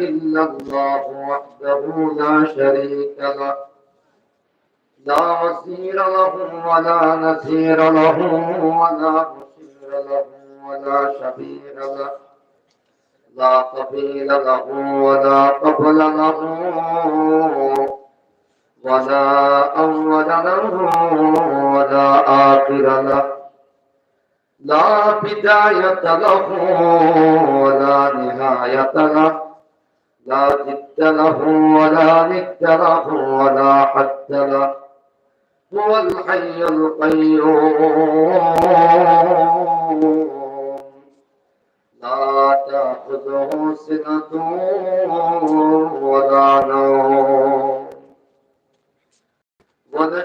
إلا الله وحده لا شريك له. لا وزير له ولا نذير له ولا بشير له ولا شفيع له. لا قبيل له ولا قبل له ولا أول له ولا آخر له. لا بداية له ولا نهاية له. لا جد له ولا ند له ولا حد له. هو الحي القيوم. لا تأخذه سنة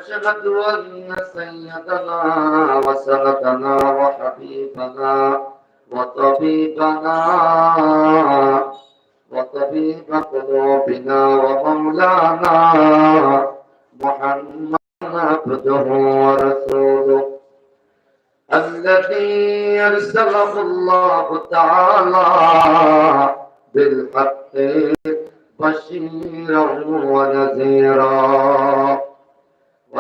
ونشهد أن سيدنا وسندنا وحبيبنا وطبيبنا وطبيب قلوبنا ومولانا محمد عبده ورسوله الذي أرسله الله تعالى بالحق بشيرا ونذيرا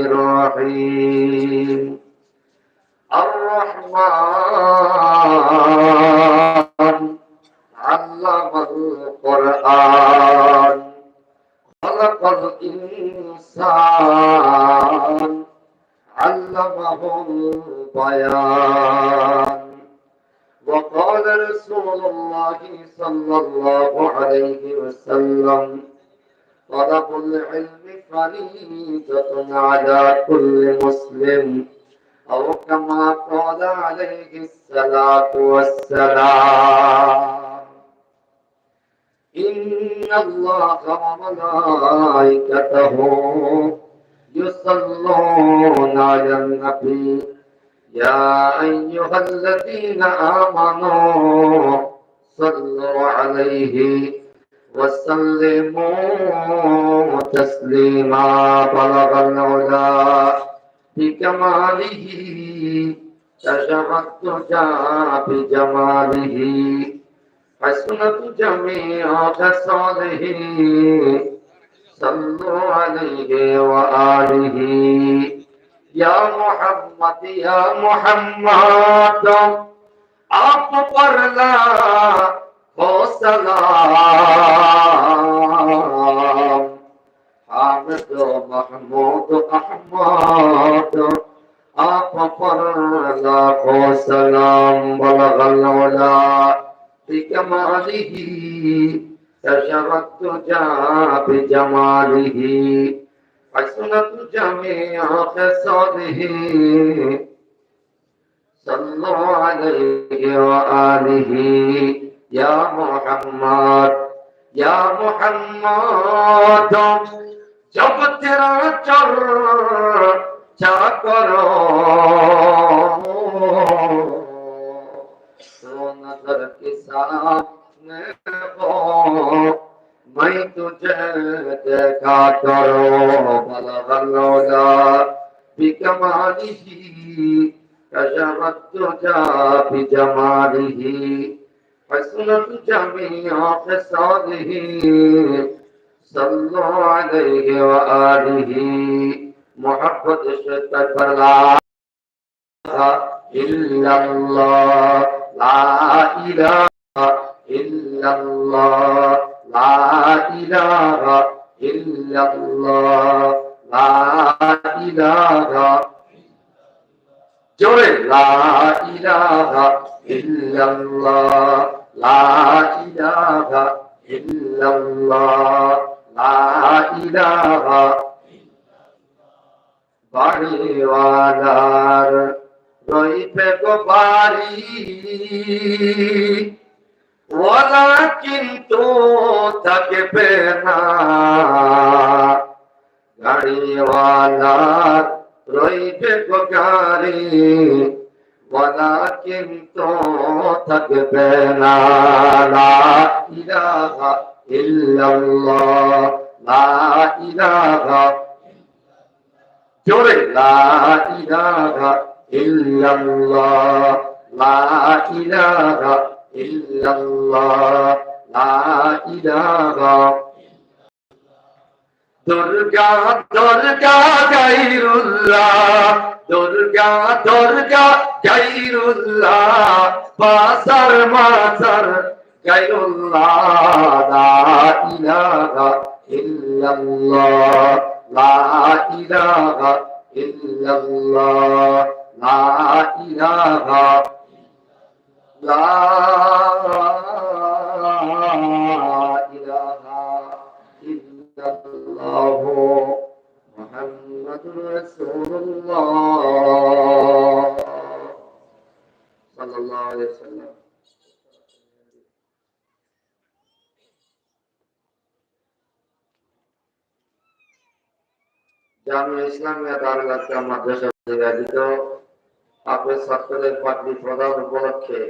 الرحيم الرحمن علم القرآن خلق الإنسان علمه البيان وقال رسول الله صلى الله عليه وسلم طلب العلم فريضة على كل مسلم أو كما قال عليه الصلاة والسلام إن الله وملائكته يصلون على النبي يا أيها الذين آمنوا صلوا عليه وسلموا تسليما بلغ العلا بكماله كشف الدجى بجماله حسنت جميع خصاله صلوا عليه وآله يا محمد يا محمد آپ پر لا وسلام حامد محمود أحمد أغفر لك وسلام بلغ العلا بكماله تشرت جاء بجماله حسنت جميع خصاله صلوا عليه وآله يا محمد يا محمد جب تیرا چر چا کرو تو نظر کے ساتھ میں میں تجھے دیکھا کرو بلغ الولا بکماله کشمت تجا بجماله حسنت جميع خصاله صلوا عليه وآله محبت شدت فرلا إلا الله لا إله إلا الله لا إله إلا الله لا إله جوري لا إله إلا الله লা ইলাহা ইল্লাল্লাহ, লা ইলাহা বাড়িওয়ালার রইবে গো বাড়ি। ওলা কিন্তু থাকবে না। গাড়িওয়ালার রইবে গো গাড়ি। ওলা কিন্তু থাকবে না লা ইলাহা ইল্লাল্লাহ লা ইলাহা জোরে লা ইলাহা ইল্লাল্লাহ লা ইলাহা ইল্লাল্লাহ লা ইলাহা দুর্গা দুর্গা গাইরুল্লাহ দুর্গা দুর্গা গাইরুল্লাহ বাসার মাসার গাইরুল্লাহ লা ইলাহা ইল্লাল্লাহ। লা ইলাহা ইল্লাল্লাহ। লা ইলাহা লা ইল্লাল্লাহ মুহাম্মাদুর রাসূলুল্লাহ সাল্লাল্লাহু আলাইহি ওয়াসাল্লাম জামিয়া ইসলামিয়া দারুল ইসলাম মাদ্রাসা নিবেদিত আপনার ছাত্রদের পাগড়ি প্রদান উপলক্ষে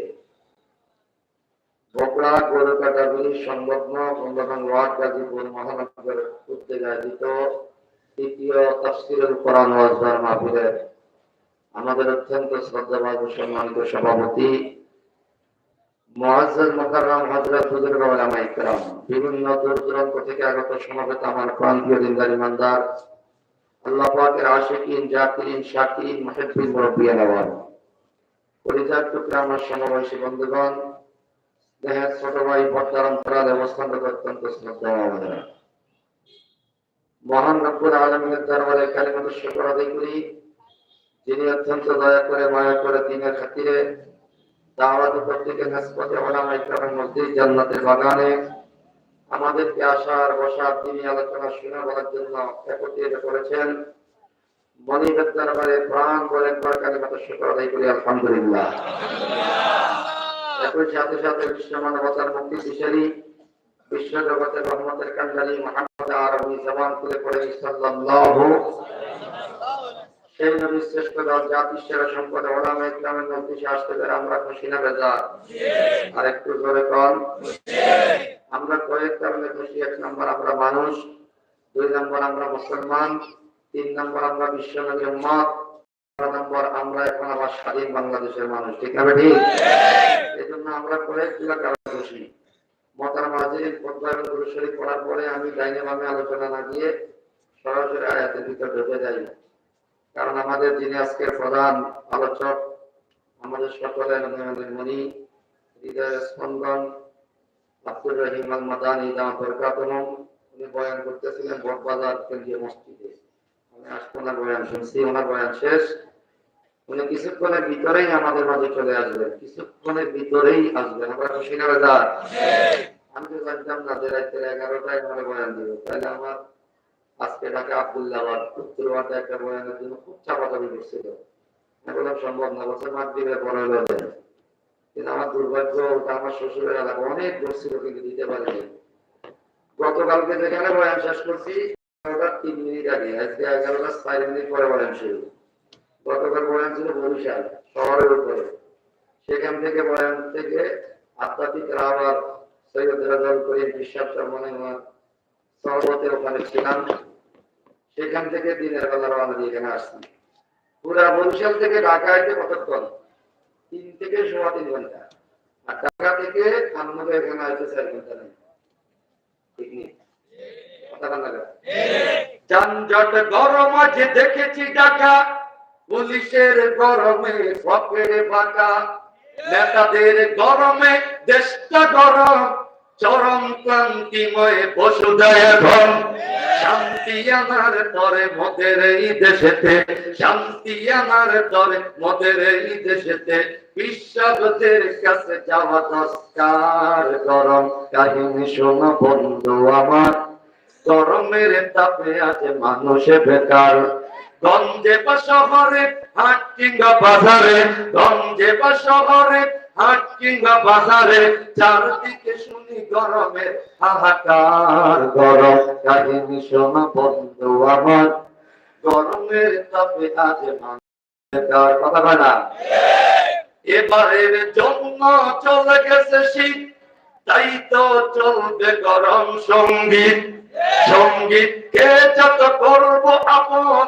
গরুকাটাগুলি সংলগ্ন ওয়ার্ড গাজীপুর উদ্যোগে আয়োজিত তৃতীয় কোরআন আমাদের অত্যন্ত সম্মানিত সভাপতি মোকাররম ইকরাম বিভিন্ন দূর দূরান্ত থেকে আগত সমাবেত আমার প্রান্তীয় দিনদার ইমানদার, আল্লাহ পাকের আশিকিন, জাকিরিন, শাকিরিন, মুহিব্বিন মুরব্বিয়ান আওয়াল পরিজাত টুকরা আমার সমবয়সী বন্ধুগণ দেহের ছোট ভাই পর্দার অন্তরাল অবস্থানরত অত্যন্ত শ্রদ্ধা মহান রব্বুল আলমিনের দরবারে কালিমত শুকর আদায় করি। যিনি অত্যন্ত দয়া করে, মায়া করে দিনের খাতিরে দাওয়াত ওলামা ইকরামের মধ্যে জান্নাতের বাগানে আমাদেরকে আসার বসার তিনি আলোচনা শুনে বলার জন্য একত্রিত করেছেন মনিবের দরবারে প্রাণ বলে একবার কালিমাত শুকর আদায় করি, আলহামদুলিল্লাহ। একই সাথে সাথে বিশ্ব মানবতার মুক্তি দিশারি বিশ্ব জগতের রহমতের কান্ডারি মোহাম্মদ আরবি জবান তুলে পড়ে সাল্লাল্লাহু সেই নবী শ্রেষ্ঠ দল জাতি সেরা সম্পদে ওলামা ইসলামের মধ্যে আসতে পেরে আমরা খুশি না বেজা আর একটু জোরে কম আমরা কয়েক কারণে খুশি এক নম্বর আমরা মানুষ দুই নম্বর আমরা মুসলমান তিন নম্বর আমরা বিশ্ব নবী উম্মত নম্বর আমরা এখন আবার স্বাধীন বাংলাদেশের মানুষ ঠিক আছে ঠিক। এই জন্য আমরা কয়েকগুলো কারণ খুশি মতার মাঝে পদ্মায় শরীফ পড়ার পরে আমি ডাইনে বামে আলোচনা না দিয়ে সরাসরি আয়াতের ভিতর ঢুকে যাই। কারণ আমাদের যিনি আজকের প্রধান আলোচক আমাদের সকলের মনি হৃদয়ের স্পন্দন আব্দুর রহিম আল মাদানি জামা বরকাতুম উনি বয়ান করতেছিলেন বটবাজার কেন্দ্রীয় মসজিদে। আমি আসব না বয়ান শুনছি ওনার বয়ান শেষ। উনি কিছুক্ষণের ভিতরেই আমাদের মাঝে চলে আসবেন কিছুক্ষণের ভিতরেই আসবেন আমরা খুশি না বেদা আমি তো জানতাম না যে রাত্রে এগারোটায় আমার বয়ান দিব। তাহলে আমার আজকে ঢাকা আবদুল্লাবাদ উত্তরবাদে একটা বয়ানের জন্য খুব চাপাচাপি করছিল। বললাম, সম্ভব না, বছর মাঠ দিবে, পরে হলো কিন্তু আমার দুর্ভাগ্য আমার শ্বশুরের এলাকা অনেক দূর ছিল কিন্তু দিতে পারিনি। গতকালকে যেখানে বয়ান শেষ করছি এগারোটার তিন মিনিট আগে, আজকে এগারোটা চার মিনিট পরে বয়ান শুরু। গতকাল বয়ান ছিল বরিশাল, শহরের উপরে। সেখান থেকে বয়ান থেকে আধ্যাত্মিক রাহাবার সৈয়দ রাজাল করিম বিশ্বাস মনে আমার সহবতে ওখানে ছিলাম। সেখান থেকে দিনের বেলা রওনা দিয়ে এখানে আসছি পুরা বরিশাল থেকে ঢাকা আইতে কতক্ষণ? তিন থেকে সোয়া তিন ঘণ্টা। আর ঢাকা থেকে আমাদের এখানে আইতে চার ঘণ্টা নেই। ঠিক যানজট গরম আছে দেখেছি ঢাকা। পুলিশের গরমে পকেটে ফাঁকা নেতাদের গরমে, দেশটা গরম। চরম ক্লান্তিময় বসুদয় ঘন। শান্তি আনার তরে মদের এই দেশেতে, শান্তি আনার তরে মদের এই দেশেতে। বিশ্বজের কাছে যাওয়া দরকার গরম। কাহিনী শোনো বন্ধু আমার। গরমের তাপে আছে মানুষে বেকার। গঞ্জে বা শহরে, হাট কিংবা বাজারে, গঞ্জে বা শহরে, হাট কিংবা বাজারে, চারদিকে শুনি গরমে হাহাকার, গরম কাহিনী শোনা বন্ধু আমার। গরমের তাপে আজ মানুষ কথা কয় না? এবারের জন্য চলে গেছে শীত, তাই তো চলবে গরম সংগীত। সঙ্গীতকে যত করব আপন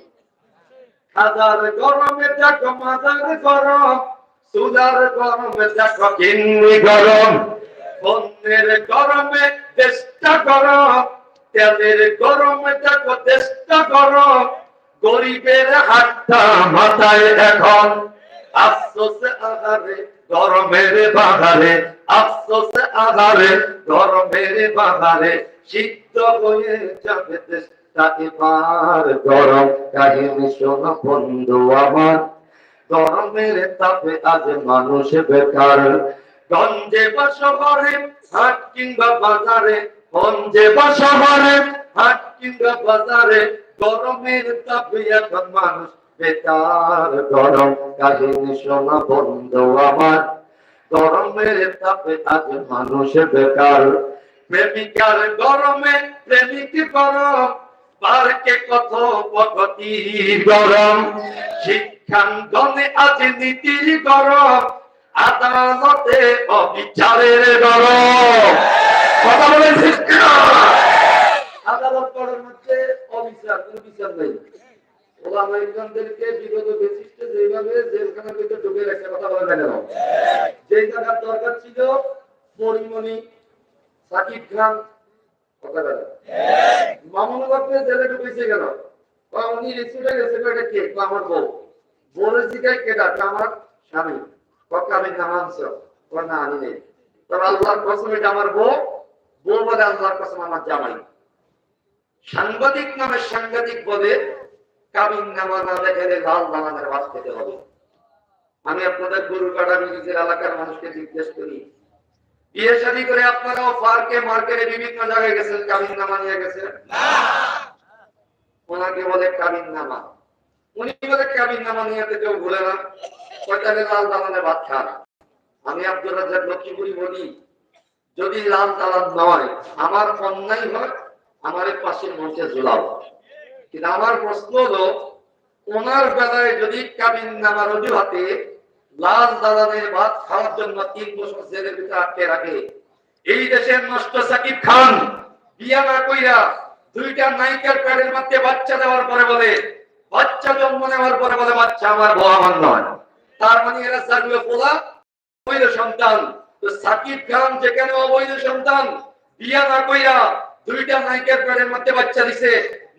হাজার গরমে দেখো, মাজার গরম, সুদার গরমে দেখো কিন্নি গরম। বন্যের গরমে দেশটা গরম, তেলের গরমে দেখো, দেশটা গরম। গরিবের হাতটা মাথায় এখন আফসোসে আধারে, গরমের বাধারে, আফসোসে আধারে, গরমের বাধারে, সিদ্ধ হয়ে যাবে দেশটা এবার গরম। কাহিনী শোনো বন্ধু আমার। গরমের তাপে আজ মানুষ বেকার। গঞ্জে বা শহরে, হাট কিংবা বাজারে, গঞ্জে বা শহরে, হাট কিংবা বাজারে, গরমের তাপে এখন মানুষ বেকার। গরম কাহিনী শোনা বন্ধু আমার। গরমের তাপে আজ মানুষ বেকার। প্রেমিকার গরমে প্রেমিক গরম পার্কে কত পগতি গরম? শিক্ষাঙ্গনে আজ নীতি গরম, আদালতে অবিচারের গরম। কথা বলে আদালত করার মধ্যে অবিচার, কোনো বিচার নেই। যেভাবে জেলখানার ভিতরে ঢুকে রাখছে কথা বলে না যেই জায়গার দরকার ছিল, পরিমণি, সাকিব খান মামুন উনি গেছে এটা কে? আমার বউ। জিজ্ঞাসা কেটা আমার স্বামী। কত আমি না আনি নেই। তবে আল্লাহর কসম, এটা আমার বউ। বউ বলে, আল্লাহর কসম, আমার জামাই। সাংবাদিক নামে সাংবাদিক বলে, কাবিন নামা না দেখে লাল নামানের ভাত হবে। আমি আপনাদের গরু কাটা নিজের এলাকার মানুষকে জিজ্ঞেস করি বিয়ে শাদী করে আপনারাও পার্কে মার্কেটে বিভিন্ন জায়গায় গেছেন কাবিন নামা নিয়ে গেছেন? ওনাকে বলে কাবিন নামা উনি বলে কাবিন নামা নিয়ে কেউ ভুলে না। কয়টাকে লাল দালানে ভাত খান। আমি আব্দুল রাজ্জাক লক্ষ্মীপুরি বলি যদি লাল দালান নয় আমার অন্যায় হয় আমার পাশের মঞ্চে ঝুলাও। কিন্তু আমার প্রশ্ন হলো ওনার বেলায় যদি কাবিন নামার অজুহাতে লাল ভাত খাওয়ার জন্য তিন বছর জেলের ভিতরে আটকে রাখে। এই দেশের নষ্ট সাকিব খান বিয়া না কইরা দুইটা প্যাডের মধ্যে বাচ্চা দেওয়ার পরে বলে, বাচ্চা জন্ম নেওয়ার পরে বলে বাচ্চা আমার বউ আমার নয়। তার মানে এরা পোলা, অবৈধ সন্তান। তো সাকিব খান যেখানে অবৈধ সন্তান বিয়া না কইরা দুইটা নায়িকার প্যাডের মধ্যে বাচ্চা দিছে।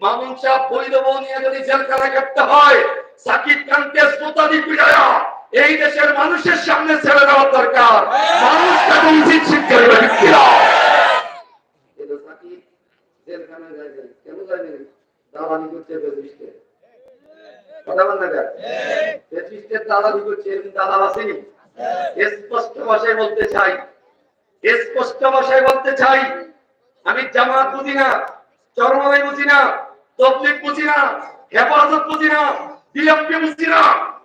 মামুন সাহ বৈধ বউ নিয়ে যদি জেলখানায় কাটতে হয়, সাকিব খানকে শ্রোতাদি পিড়ায়া এই দেশের মানুষের সামনে ছেড়ে দেওয়ার দরকার মানুষ তাকে উচিত শিক্ষা দেবে ঠিক কিনা? কিন্তু সাকিব জেলখানায় যায় নাই। কেন যায় দালালি করছে বেজিস্টে। কথা বল না কেন? দালালি করছে, এরকম দালাল আসেনি? স্পষ্ট বলতে চাই আমি জামাত বুঝি না চরমালাই বুঝি না তবলিক বুঝি না হেফাজত বুঝি না বিএমপি বুঝি না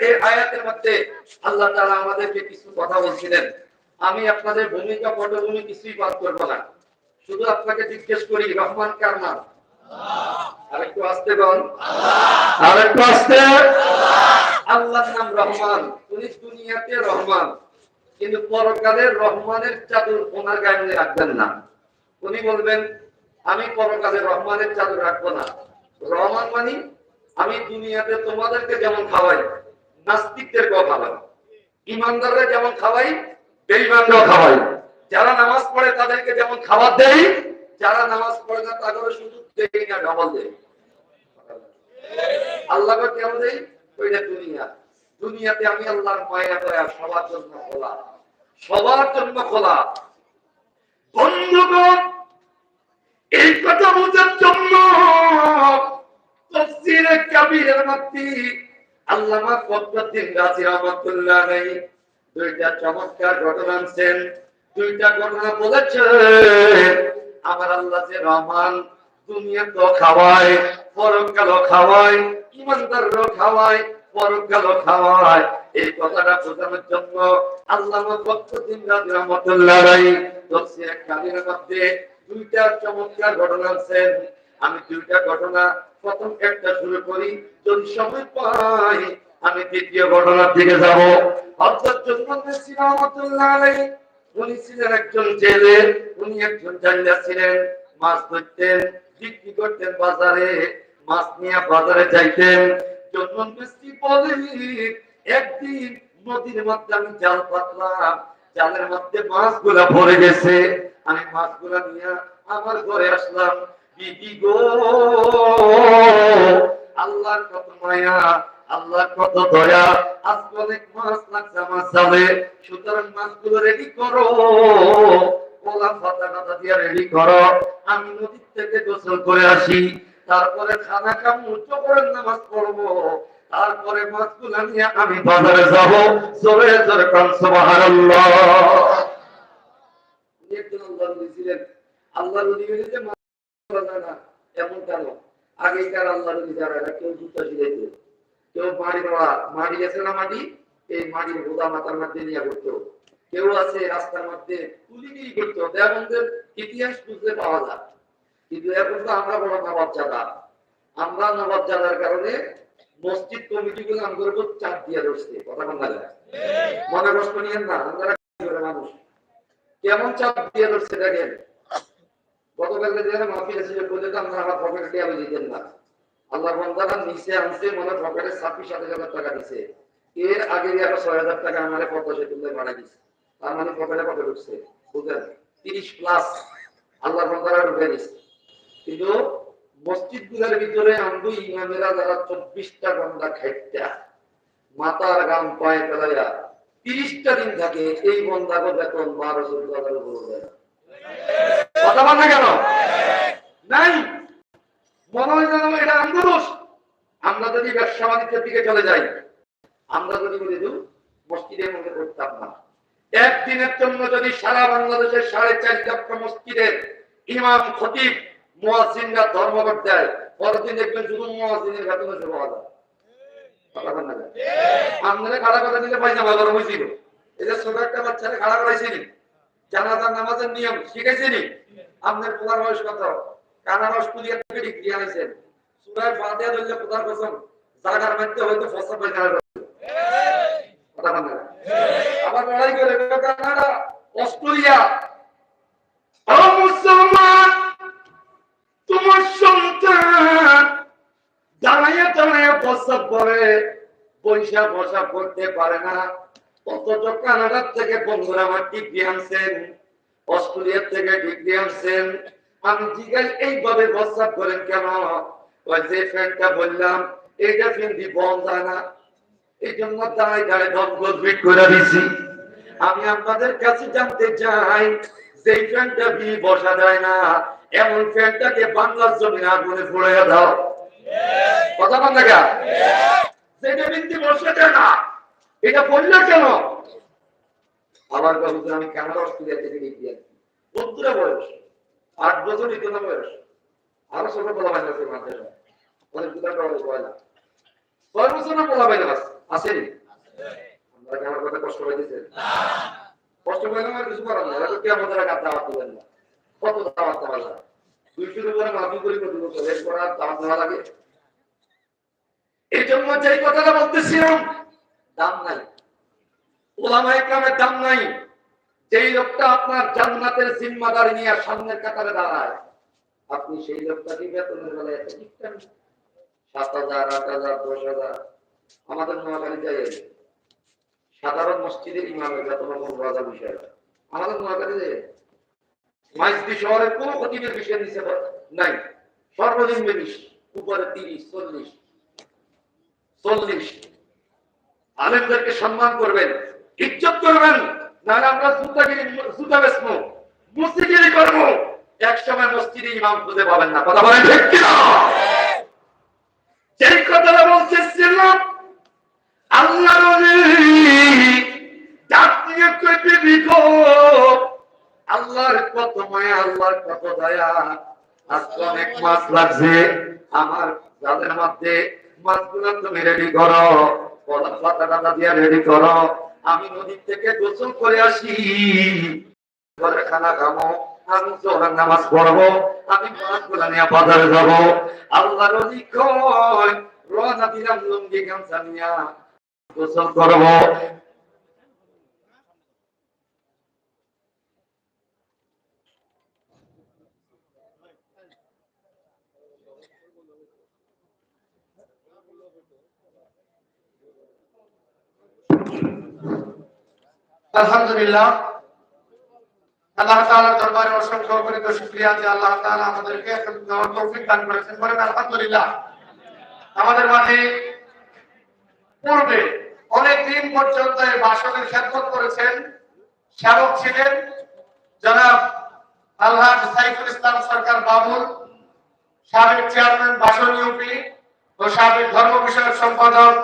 এই আয়াতের মধ্যে আল্লাহ তাআলা আমাদেরকে কিছু কথা বলছিলেন। আমি আপনাদের ভূমিকা, পটভূমি কিছুই বাদ করব না। শুধু আপনাকে জিজ্ঞেস করি, রহমান কার নাম? আরেকটু আসতে বল। আরেকটু আসতে। আল্লাহর নাম রহমান। উনি দুনিয়াতে রহমান। কিন্তু পরকালের রহমানের চাদর ওনার গায়ে রাখবেন না। উনি বলবেন, আমি পরকালে রহমানের চাদর রাখব না। রহমান মানি আমি দুনিয়াতে তোমাদেরকে যেমন খাওয়াই নাস্তিকদেরকেও খাওয়াই ইমানদাররা যেমন খাওয়াই, বেঈমানরাও খাওয়াই। যারা নামাজ পড়ে তাদেরকে যেমন খাবার দেই, যারা নামাজ পড়ে না তাদেরও শুধু দেই না ডবল দেই। আল্লাহকে কেমন দেই? ওইটা দুনিয়া। দুনিয়াতে আমি আল্লাহর মায়া, দয়া সবার জন্য খোলা। সবার জন্য খোলা। বন্ধুগণ, এই কথা বোঝার জন্য আল্লামা রহমাতুল্লাহ দুইটা চমৎকার ঘটনা আনছেন, দুইটা ঘটনা বলেছেন, আমার আল্লাহ যে রহমান দুনিয়া তো খাওয়ায় পরকাল খাওয়ায় ইমানদারও খাওয়ায় পরকাল খাওয়ায় এই কথাটা বোঝানোর জন্য আল্লামা ফখরুদ্দিন গাজী রহমাতুল্লাহ আলাইহি তফসিরে মধ্যে দুইটা চমৎকার ঘটনা আছেন আমি দুইটা ঘটনা প্রথম একটা শুরু করি যদি সময় পাই, আমি দ্বিতীয় ঘটনার দিকে যাব। হযরত উনি ছিলেন একজন জেলে, উনি একজন ছিলেন, মাছ ধরতেন, বিক্রি করতেন বাজারে, মাছ নিয়ে বাজারে যাইতেন। জন্মন মিস্ত্রি বলে একদিন নদীর মধ্যে আমি জাল পাতলাম, জালের মধ্যে মাছগুলা ভরে গেছে। আমি মাছগুলা নিয়ে আমার ঘরে আসলাম। বিবি গো। আল্লাহর কত মায়া, আল্লাহর কত দয়া। আজকে অনেক মাছ লাগছে আমার জালে সুতরাং মাছগুলো রেডি করো। ওলা পাতা কাটা দিয়ে রেডি করো। আমি নদীর থেকে গোসল করে আসি। তারপরে খানা কাম উচ্চ করে নামাজ পড়ব। তারপরে মাছগুলা নিয়ে আমি বাজারে যাব। জোরে জোরে কান, সুবহানাল্লাহ। আল্লাহ আল্লাহ নবী যে না এমন কেন? আগেকার আল্লাহ নবী যারা কেউ জুতা কেউ মাড়ি দেওয়া মাড়ি আছে না মাটি এই মাটির বোদা মাথার মধ্যে নিয়ে করতো কেউ আছে রাস্তার মধ্যে তুলিগিরি করতো দেবন্ধের ইতিহাস বুঝতে পাওয়া যায়। কিন্তু এখন তো আমরা বড় নবাব জাদা আমরা নবাব জাদার কারণে মসজিদ কমিটি গুলো আমাদের উপর চাপ দিয়ে ধরছে। কথা কোন লাগে মনে কষ্ট নিয়েন না আমরা মানুষ? কেমন চাপ দিয়ে ধরছে দেখেন? গতকালকে যেখানে মাহফিল ছিল, বলে তো আমরা আমার পকেটে টিয়া দিতেন না। আল্লাহ বন্দারা নিচে আনছে, মনে পকেটে ছাব্বিশ সাতাশ হাজার টাকা দিছে। এর আগে আবার ছয় হাজার টাকা আমার পদ্মা সেতুলে ভাড়া দিছে তার মানে পকেটে পকেটে ঢুকছে। বুঝলেন? তিরিশ প্লাস আল্লাহ বন্দারা ঢুকে দিচ্ছে কিন্তু মসজিদগুলোর ভিতরে আমদু ইমামেরা যারা চব্বিশটা ঘণ্টা খাইতা মাতার গাম পায়ে ফেলাইয়া তিরিশটা দিন থাকে, এই বন্ধাকে বেতন বারো চোদ্দ হাজার উপর দেয়। কথা বল কেন? নাই। মনে হয় এটা আন্দোলন আমরা যদি ব্যবসা বাণিজ্যের দিকে চলে যাই, আমরা যদি বলি দু মসজিদের মধ্যে করতাম না। একদিনের জন্য যদি সারা বাংলাদেশের সাড়ে চার লক্ষ মসজিদের ইমাম, খতিব, মুয়াজ্জিনরা ধর্মঘট দেয় পরের দিন দেখবেন শুধু মুয়াজ্জিনের বেতনে শুরু হওয়া যায়? আপনারা খাড়া কথা দিলে পয়সা বাজার হয়েছিল? এই যে ছোট একটা বাচ্চারা খাড়া করাইছিলেন জানাজার নামাজের নিয়ম শিখাইছিনি আপনার পোলার বয়স কত? কানারস পুলিয়া ডিগ্রি সুরায় ধরলে জাগার মধ্যে হয়তো ফসল বল না? আবার লড়াই করে কানাডা, অস্ট্রেলিয়া। মুসলমান, তোমার সন্তান দাঁড়াইয়া দাঁড়াইয়া প্রস্তাব করে, পয়সা বসা করতে পারে না। অথচ কানাডার থেকে বন্ধুরা আমার ডিগ্রি আনছেন, অস্ট্রেলিয়ার থেকে ডিগ্রি আনছেন। আমি জিজ্ঞাসা, এইভাবে প্রস্তাব করেন কেন? ওই যে ফ্যানটা বললাম, এইটা বন্ধ না। এই জন্য দম গজবিট করে দিছি। আমি আপনাদের কাছে জানতে চাই এই ফ্যানটা বি বসা যায় না, এমন ফ্যানটাকে বাংলার জমিনে আগুনে ফুড়াইয়া দাও। কথা লাগা যেটা বিন্দি বসে যায় না এটা বললে কেন? আবার কখন আমি ক্যামেরা অস্ট্রেলিয়া থেকে ডিগ্রি আছি বন্ধুরা বয়স, আট বছর ইতিহাস বয়স। আরও ছোট বলা হয় না? আমরা কথা কষ্ট আমার কত আর লাগে? এই জন্য যে কথাটা বলতেছিলাম দাম নাই। কামের দাম নাই। যেই লোকটা আপনার জান্নাতের জিম্মাদারি নিয়ে সামনের কাতারে দাঁড়ায়, আপনি সেই লোকটাকে বেতনের বেলায় এত দিচ্ছেন? সাত হাজার, আট হাজার, দশ হাজার। আমাদের নোয়াখালী যাই সাধারণ মসজিদের ইমামের বেতন হাজার বিষয় আমাদের নোয়াখালী যাই মাইজদি শহরের কোন খতিবের বিষয় নিচে নাই। সর্বনিম্ন বিশ, উপরে তিরিশ, চল্লিশ চল্লিশ। আলেমদেরকে সম্মান করবেন, ইজ্জত করবেন, নাহলে আমরা জুতাগিরি জুতা বেচবো মসজিদিরি করব। এক সময় মসজিদে ইমাম খুঁজে পাবেন না। কথা বলেন ঠিক কিনা? যেই কথাটা বলতেছিলাম, আল্লাহর জাতীয় কইতে বিগো আল্লাহর কত মায়া, আল্লাহর কত দয়া। আজকে অনেক মাছ লাগছে। আমার যাদের মধ্যে মাছগুলো তুমি রেডি করো আমি নদীর থেকে গোসল করে আসি। ঘরে খানা খাব আমি নামাজ পড়ব, আমি মাছগুলো নিয়ে বাজারে যাব। অধিক রওনা দিলাম লুঙ্গি গামছা অনেক দিন পর্যন্ত ছিলেন জনাব আল্লাহ সাইফুল ইসলাম সরকার বাবুল, সাবেক চেয়ারম্যান বাসন ইউপি ও সাবেক ধর্ম বিষয়ক সম্পাদক